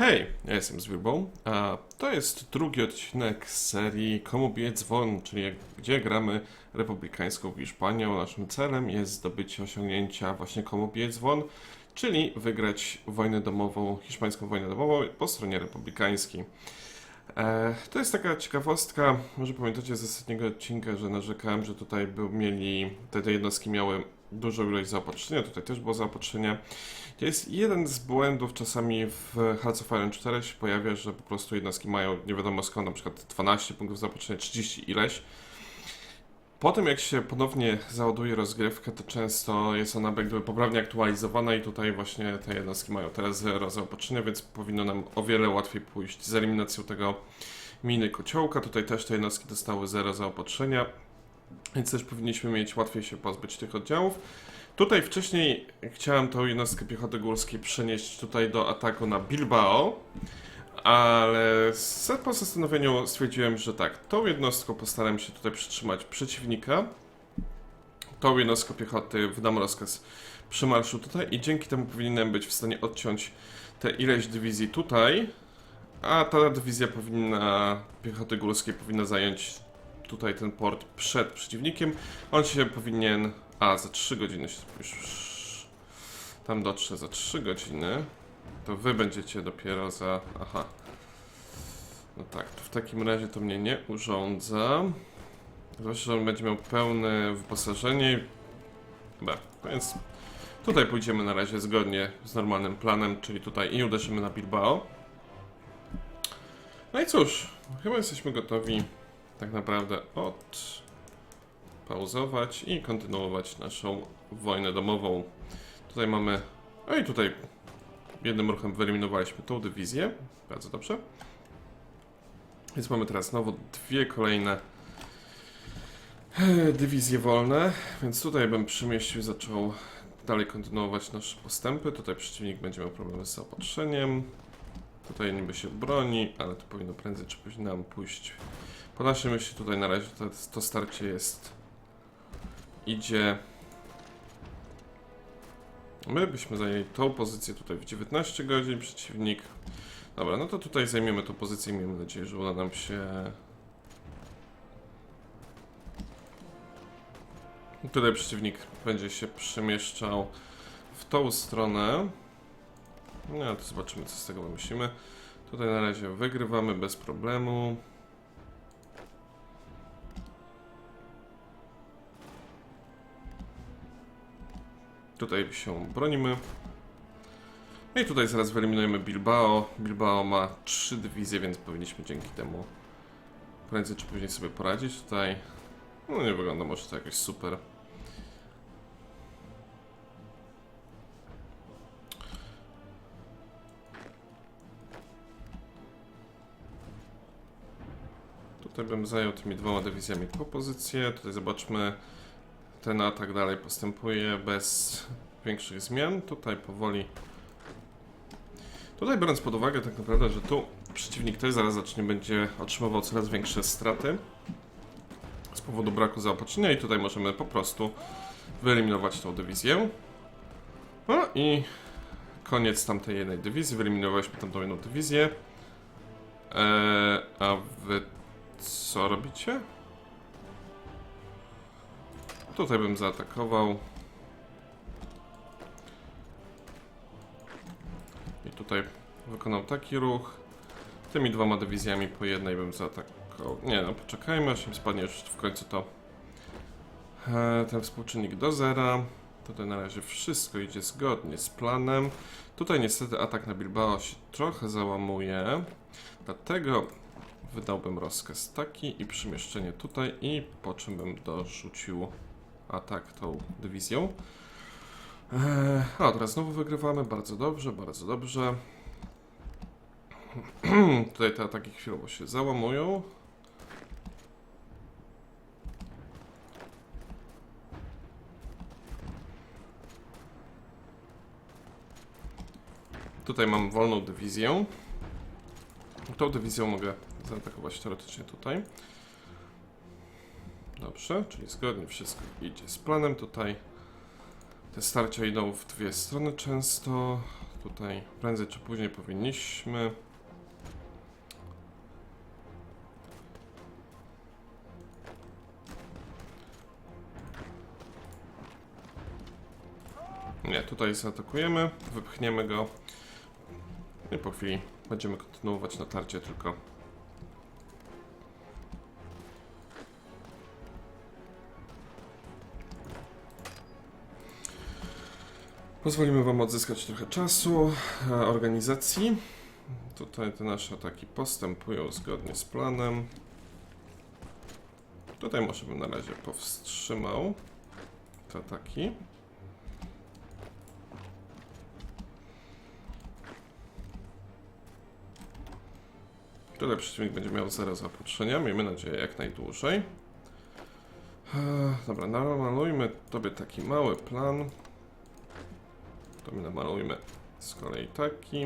Hej, ja jestem Zwilbą, a to jest drugi odcinek z serii Komu bije dzwon, czyli gdzie gramy republikańską Hiszpanią. Naszym celem jest zdobycie osiągnięcia właśnie Komu bije dzwon, czyli wygrać wojnę domową, hiszpańską wojnę domową po stronie republikańskiej. E, to jest taka ciekawostka, może pamiętacie z ostatniego odcinka, że narzekałem, że tutaj był, mieli, te, te jednostki miały dużą ilość zaopatrzenia, tutaj też było zaopatrzenie. To jest jeden z błędów czasami w Hearts of Iron 4 się pojawia, że po prostu jednostki mają nie wiadomo skąd, na przykład 12 punktów zaopatrzenia, 30 ileś. Potem jak się ponownie załaduje rozgrywkę, to często jest ona jak gdyby poprawnie aktualizowana i tutaj właśnie te jednostki mają teraz zero zaopatrzenia, więc powinno nam o wiele łatwiej pójść z eliminacją tego miny kociołka. Tutaj też te jednostki dostały zero zaopatrzenia, więc też powinniśmy mieć łatwiej się pozbyć tych oddziałów. Tutaj wcześniej chciałem tą jednostkę piechoty górskiej przenieść tutaj do ataku na Bilbao, ale po zastanowieniu stwierdziłem, że tak, tą jednostką postaram się tutaj przytrzymać przeciwnika. Tą jednostką piechoty wydam rozkaz przymarszu tutaj i dzięki temu powinienem być w stanie odciąć te ileś dywizji tutaj, a ta dywizja powinna, piechoty górskiej powinna zająć tutaj ten port przed przeciwnikiem. On się powinien, a za 3 godziny się już tam dotrze za 3 godziny. To wy będziecie dopiero za. Aha. No tak, w takim razie to mnie nie urządza. Zwłaszcza, że on będzie miał pełne wyposażenie. B. Więc tutaj pójdziemy na razie zgodnie z normalnym planem, czyli tutaj i uderzymy na Bilbao. No i cóż, chyba jesteśmy gotowi tak naprawdę od pauzować i kontynuować naszą wojnę domową. Tutaj mamy. No i tutaj jednym ruchem wyeliminowaliśmy tą dywizję. Bardzo dobrze. Więc mamy teraz znowu dwie kolejne e, dywizje wolne. Więc tutaj bym przemieścił i zaczął dalej kontynuować nasze postępy. Tutaj przeciwnik będzie miał problemy z zaopatrzeniem. Tutaj niby się broni, ale to powinno prędzej czy później nam pójść. Po naszej myśli tutaj na razie to, to starcie jest. Idzie My byśmy zajęli tą pozycję tutaj w 19 godzin, przeciwnik. Dobra, no to tutaj zajmiemy tą pozycję i miejmy nadzieję, że uda nam się. Tutaj przeciwnik będzie się przemieszczał w tą stronę. No to zobaczymy, co z tego wymyślimy. Tutaj na razie wygrywamy bez problemu. Tutaj się bronimy. No i tutaj zaraz wyeliminujemy Bilbao. Bilbao ma trzy dywizje, więc powinniśmy dzięki temu prędzej czy później sobie poradzić. Tutaj no nie wygląda może to jakoś super. Tutaj bym zajął tymi dwoma dywizjami pozycję. Tutaj zobaczmy ten atak dalej postępuje bez większych zmian. Tutaj powoli. Tutaj biorąc pod uwagę tak naprawdę, że tu przeciwnik też zaraz zacznie będzie otrzymywał coraz większe straty z powodu braku zaopatrzenia i tutaj możemy po prostu wyeliminować tą dywizję. No i koniec tamtej jednej dywizji. Wyeliminowaliśmy tamtą jedną dywizję. Co robicie? Tutaj bym zaatakował. I tutaj wykonał taki ruch. Tymi dwoma dywizjami po jednej bym zaatakował. Nie no, poczekajmy, aż im spadnie już w końcu to e, ten współczynnik do zera. Tutaj na razie wszystko idzie zgodnie z planem. Tutaj niestety atak na Bilbao się trochę załamuje. Dlatego wydałbym rozkaz taki i przemieszczenie tutaj i po czym bym dorzucił atak tą dywizją. Eee, a teraz znowu wygrywamy, bardzo dobrze, bardzo dobrze. Tutaj te ataki chwilowo się załamują. Tutaj mam wolną dywizję. Tą dywizją mogę zaatakować teoretycznie tutaj. Dobrze, czyli zgodnie wszystko idzie z planem. Tutaj te starcia idą w dwie strony często. tutaj prędzej czy później powinniśmy. Nie, tutaj zaatakujemy, wypchniemy go i po chwili będziemy kontynuować natarcie tylko. Pozwolimy Wam odzyskać trochę czasu, e, organizacji. Tutaj te nasze ataki postępują zgodnie z planem. Tutaj może bym na razie powstrzymał te ataki. Tutaj przeciwnik będzie miał zero zaopatrzenia, miejmy nadzieję jak najdłużej. E, Dobra, namalujmy tobie taki mały plan. To my namalujmy z kolei taki.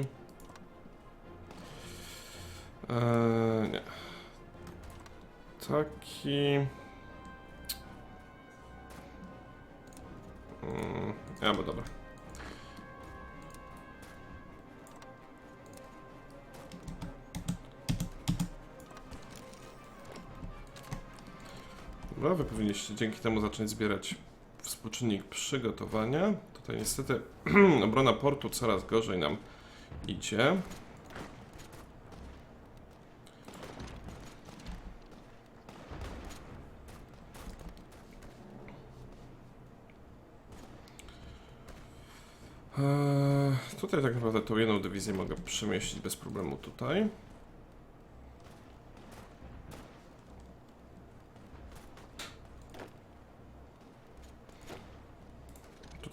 Eee, nie. Taki. Mm, ja, bo dobra. Dobra, wy powinniście dzięki temu zacząć zbierać współczynnik przygotowania. Tutaj niestety obrona portu coraz gorzej nam idzie. Eee, tutaj tak naprawdę tą jedną dywizję mogę przemieścić bez problemu tutaj.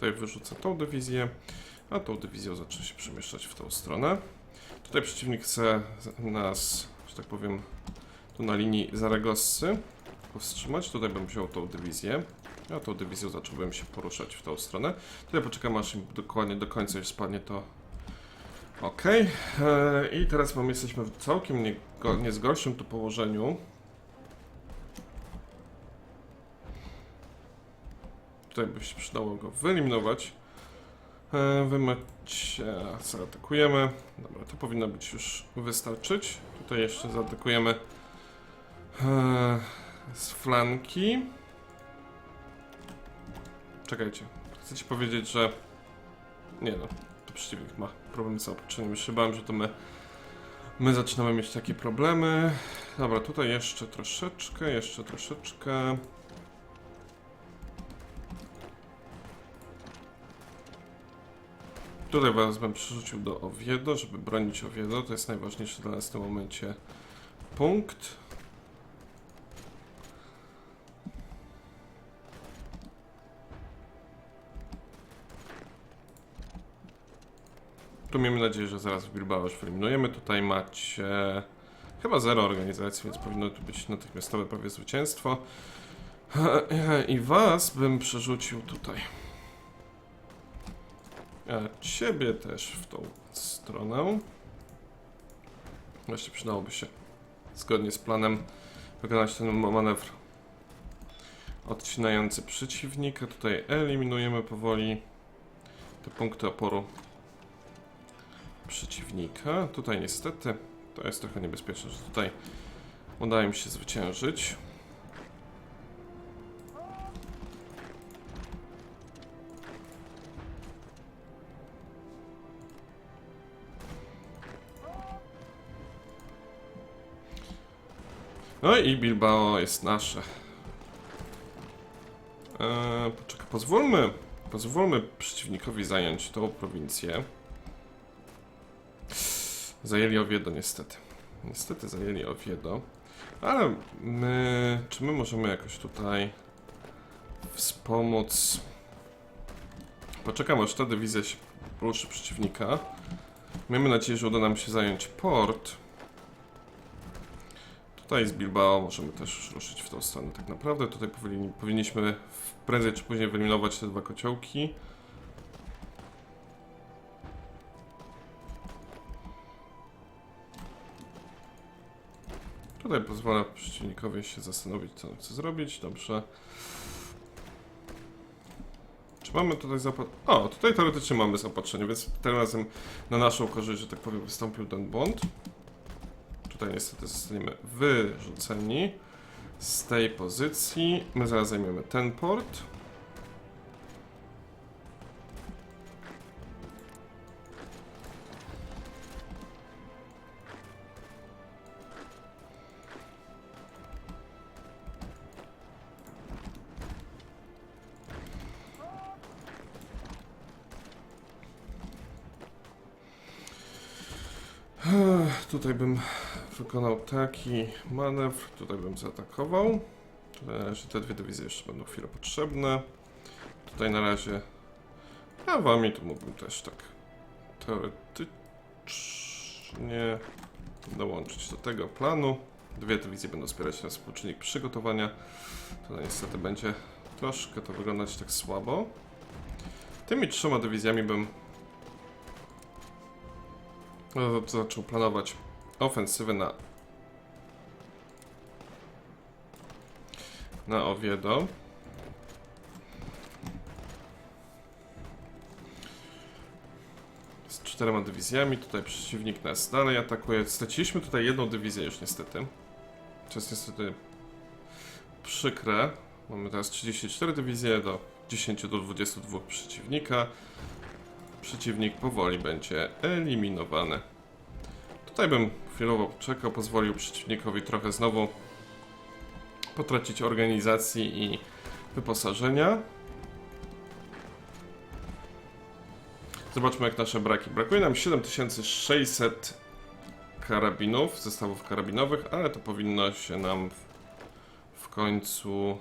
Tutaj wyrzucę tą dywizję, a tą dywizją zacznę się przemieszczać w tą stronę. Tutaj przeciwnik chce nas, że tak powiem, tu na linii Zaragossy powstrzymać. Tutaj bym wziął tą dywizję, a tą dywizją zacząłbym się poruszać w tą stronę. Tutaj poczekam aż im dokładnie do końca już spadnie to Ok, i teraz mamy, jesteśmy w całkiem nie, nie z gorszym tu położeniu. Tutaj by się przydało go wyeliminować. E, Wymyć, e, zaatakujemy. Dobra, to powinno być już wystarczyć. Tutaj jeszcze zaatakujemy e, z flanki. Czekajcie, chcecie powiedzieć, że... Nie no, to przeciwnik ma problem z zaopatrzeniem. Już się bałem, że to my, my zaczynamy mieć takie problemy. Dobra, tutaj jeszcze troszeczkę, jeszcze troszeczkę. Tutaj was bym przerzucił do Oviedo, żeby bronić Oviedo. To jest najważniejszy dla nas w tym momencie punkt. Tu miejmy nadzieję, że zaraz w Bilbao już wyeliminujemy. Tutaj macie chyba zero organizacji, więc powinno tu być natychmiastowe prawie zwycięstwo. I was bym przerzucił tutaj. Ciebie też w tą stronę. Właśnie przydałoby się zgodnie z planem wykonać ten manewr odcinający przeciwnika. Tutaj eliminujemy powoli te punkty oporu przeciwnika. Tutaj niestety to jest trochę niebezpieczne, że tutaj udaje mi się zwyciężyć. No i Bilbao jest nasze. Eee, poczekaj, pozwólmy, pozwólmy przeciwnikowi zająć tą prowincję. Zajęli Oviedo niestety. Niestety zajęli Oviedo. Ale my, czy my możemy jakoś tutaj wspomóc? Poczekam aż ta dywizja się poruszy przeciwnika. Miejmy nadzieję, że uda nam się zająć port. Tutaj z Bilbao możemy też ruszyć w tą stronę. Tak naprawdę tutaj powinni, powinniśmy prędzej czy później wyeliminować te dwa kociołki. Tutaj pozwolę przeciwnikowi się zastanowić, co on chce zrobić. Dobrze. Czy mamy tutaj zaopatrzenie? O, tutaj teoretycznie mamy zaopatrzenie, więc tym razem na naszą korzyść, że tak powiem, wystąpił ten błąd. Tutaj niestety zostaniemy wyrzuceni z tej pozycji. My zaraz zajmiemy ten port. Tutaj bym wykonał taki manewr, tutaj bym zaatakował. Tutaj na razie te dwie dywizje jeszcze będą chwilę potrzebne. Tutaj na razie, a wami to mógłbym też tak teoretycznie dołączyć do tego planu. Dwie dywizje będą wspierać ten współczynnik przygotowania. Tutaj niestety będzie troszkę to wyglądać tak słabo. Tymi trzema dywizjami bym to zaczął planować ofensywę na na Oviedo. Z czterema dywizjami. Tutaj przeciwnik nas dalej atakuje. Straciliśmy tutaj jedną dywizję już niestety. To jest niestety przykre. Mamy teraz 34 dywizje do 10 do 22 przeciwnika przeciwnik powoli będzie eliminowany. Tutaj bym chwilowo czekał, pozwolił przeciwnikowi trochę znowu potracić organizacji i wyposażenia. Zobaczmy jak nasze braki. Brakuje nam 7600 karabinów, zestawów karabinowych, ale to powinno się nam w, w końcu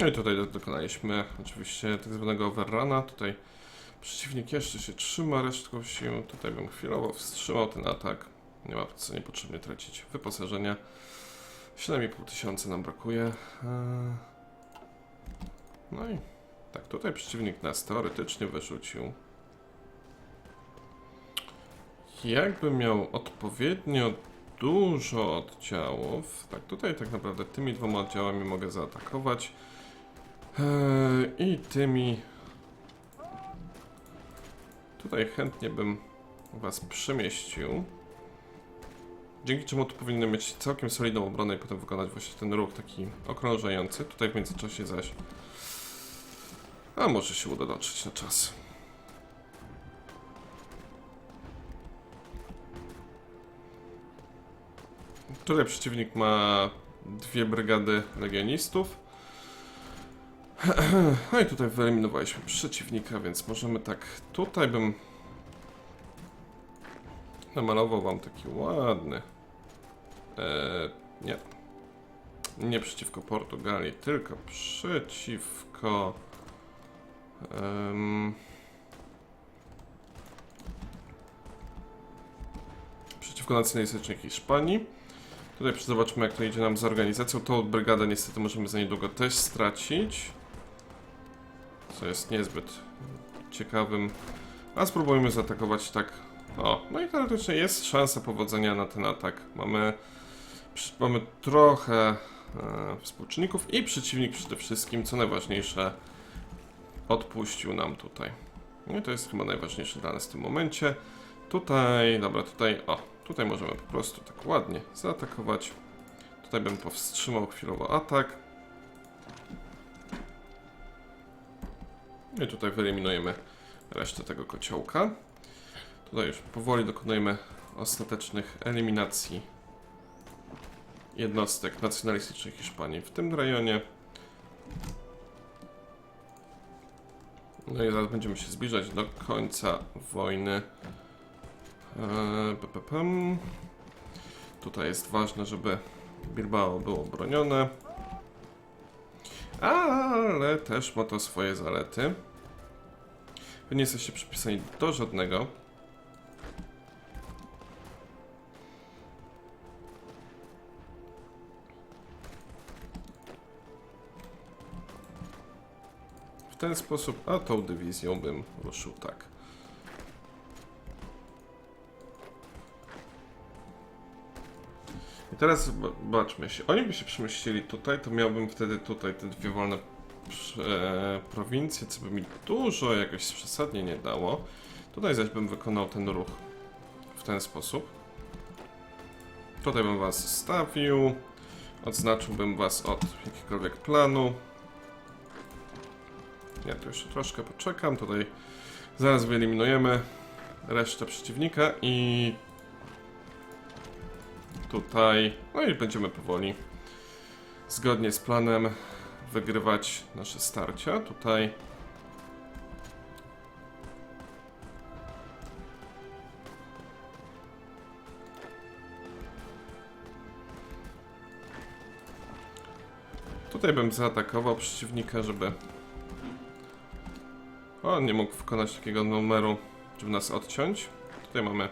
No i tutaj do- dokonaliśmy oczywiście tak zwanego overruna. Tutaj przeciwnik jeszcze się trzyma resztką sił. Tutaj bym chwilowo wstrzymał ten atak. Nie ma co niepotrzebnie tracić wyposażenia. 7,5 tysiąca nam brakuje. Eee, No i tak, tutaj przeciwnik nas teoretycznie wyrzucił. Jakby miał odpowiednio dużo oddziałów, tak tutaj tak naprawdę tymi dwoma oddziałami mogę zaatakować. Eee, I tymi. Tutaj chętnie bym Was przemieścił. Dzięki czemu tu powinienem mieć całkiem solidną obronę i potem wykonać właśnie ten ruch taki okrążający. Tutaj w międzyczasie zaś. A może się uda dotrzeć na czas. Tutaj przeciwnik ma dwie brygady legionistów. No i tutaj wyeliminowaliśmy przeciwnika, więc możemy tak. Tutaj bym namalował wam taki ładny. Eee, nie. Nie przeciwko Portugalii, tylko przeciwko. em, przeciwko nacjonalistycznej Hiszpanii. Tutaj zobaczmy, jak to idzie nam z organizacją. Tą brygadę niestety możemy za niedługo też stracić co jest niezbyt ciekawym. A spróbujmy zaatakować tak. O, no i teoretycznie jest szansa powodzenia na ten atak. Mamy, mamy trochę e, współczynników i przeciwnik przede wszystkim, co najważniejsze, odpuścił nam tutaj. No i to jest chyba najważniejsze dla nas w tym momencie. Tutaj, dobra, tutaj, o, tutaj możemy po prostu tak ładnie zaatakować. Tutaj bym powstrzymał chwilowo atak. I tutaj wyeliminujemy resztę tego kociołka. Tutaj już powoli dokonujemy ostatecznych eliminacji jednostek nacjonalistycznych Hiszpanii w tym rejonie. No i zaraz będziemy się zbliżać do końca wojny. Eee. Tutaj jest ważne, żeby Bilbao było bronione. Ale też ma to swoje zalety. Wy nie jesteście przypisani do żadnego. W ten sposób, a tą dywizją bym ruszył tak. Teraz zob- zobaczmy, jeśli oni by się przemieścili tutaj, to miałbym wtedy tutaj te dwie wolne e, prowincje, co by mi dużo jakoś przesadnie nie dało. Tutaj zaś bym wykonał ten ruch w ten sposób. Tutaj bym was stawił, odznaczyłbym was od jakiegokolwiek planu. Ja tu jeszcze troszkę poczekam, tutaj zaraz wyeliminujemy resztę przeciwnika i tutaj, no i będziemy powoli zgodnie z planem wygrywać nasze starcia. Tutaj Tutaj bym zaatakował przeciwnika, żeby on nie mógł wykonać takiego numeru, żeby nas odciąć. Tutaj mamy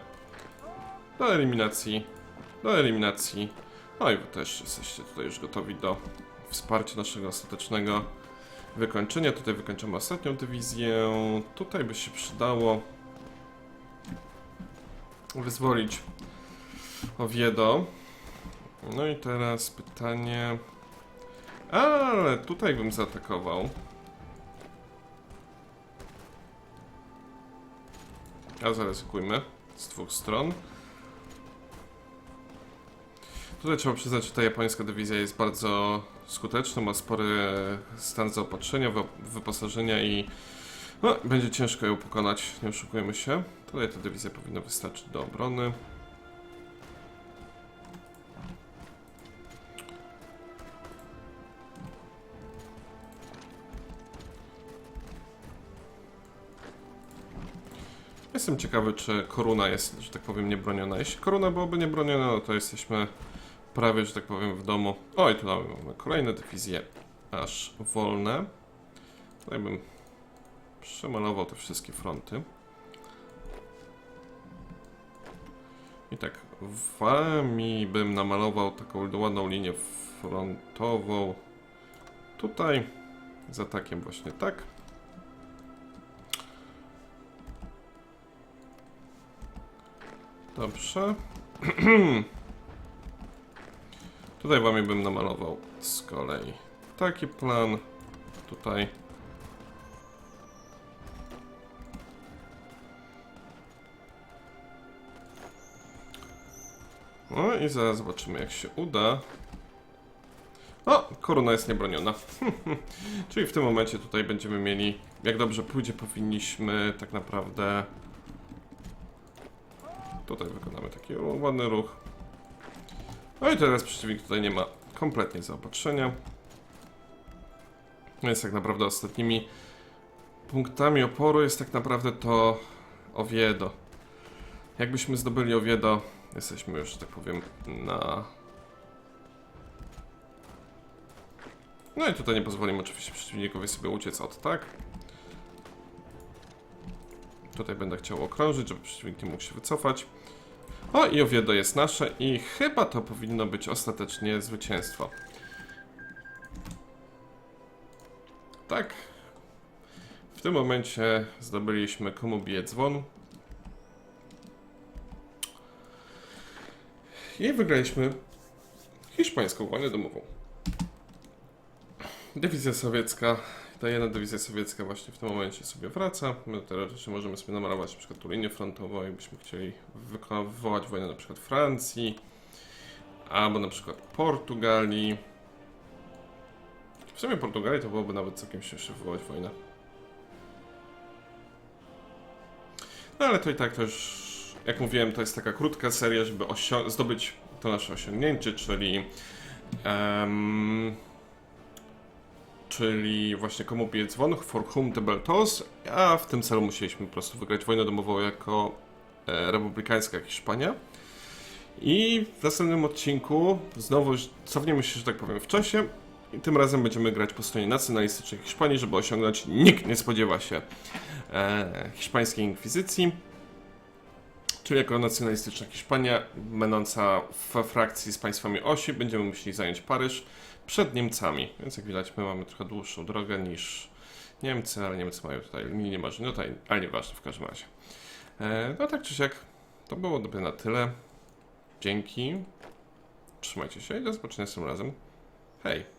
do eliminacji, do eliminacji. No i wy też jesteście tutaj już gotowi do wsparcia naszego ostatecznego wykończenia. Tutaj wykończymy ostatnią dywizję. Tutaj by się przydało wyzwolić Oviedo. No i teraz pytanie... Ale tutaj bym zaatakował. A zaryzykujmy z dwóch stron. Tutaj trzeba przyznać, że ta japońska dywizja jest bardzo skuteczna, ma spory stan zaopatrzenia, wy- wyposażenia i no, będzie ciężko ją pokonać, nie oszukujemy się. Tutaj ta dywizja powinna wystarczyć do obrony. Jestem ciekawy, czy koruna jest, że tak powiem, niebroniona. Jeśli koruna byłaby niebroniona, no to jesteśmy prawie, że tak powiem, w domu. Oj, tu mamy kolejne dywizje, aż wolne. Tutaj bym przemalował te wszystkie fronty. I tak, wami bym namalował taką ładną linię frontową. Tutaj, z atakiem właśnie tak. Dobrze. Tutaj wami bym namalował z kolei taki plan. Tutaj. No i zaraz zobaczymy jak się uda. O, koruna jest niebroniona. Czyli w tym momencie tutaj będziemy mieli, jak dobrze pójdzie, powinniśmy tak naprawdę Tutaj wykonamy taki ładny ruch. No i teraz przeciwnik tutaj nie ma kompletnie zaopatrzenia. Więc tak naprawdę ostatnimi punktami oporu jest tak naprawdę to Oviedo. Jakbyśmy zdobyli Oviedo, jesteśmy już, tak powiem, na... No i tutaj nie pozwolimy oczywiście przeciwnikowi sobie uciec od tak. Tutaj będę chciał okrążyć, żeby przeciwnik nie mógł się wycofać. O, i Oviedo jest nasze i chyba to powinno być ostatecznie zwycięstwo. Tak. W tym momencie zdobyliśmy komu bije dzwon. I wygraliśmy hiszpańską wojnę domową. Dywizja sowiecka, ta jedna dywizja sowiecka właśnie w tym momencie sobie wraca. My teoretycznie możemy sobie namalować na przykład tu linię frontową, jakbyśmy chcieli wyko- wywołać wojnę przykład Francji, albo przykład Portugalii. W sumie Portugalii to byłoby nawet całkiem śmiesznie wywołać wojnę. No ale to i tak to już, jak mówiłem, to jest taka krótka seria, żeby zdobyć to nasze osiągnięcie, czyli em, czyli właśnie komu bije dzwon, for whom the bell tolls, a w tym celu musieliśmy po prostu wygrać wojnę domową jako e, republikańska Hiszpania. I w następnym odcinku znowu cofniemy się, że tak powiem, w czasie I tym razem będziemy grać po stronie nacjonalistycznej Hiszpanii, żeby osiągnąć. Nikt nie spodziewa się e, hiszpańskiej inkwizycji. Czyli jako nacjonalistyczna Hiszpania, będąca w frakcji z państwami osi, będziemy musieli zająć Paryż przed Niemcami. Więc jak widać, my mamy trochę dłuższą drogę niż Niemcy, ale Niemcy mają tutaj linię marzeń. No tutaj, ale nieważne w każdym razie. E, no tak czy siak, to było dobre na tyle. Dzięki. Trzymajcie się i do zobaczenia następnym razem. Hej!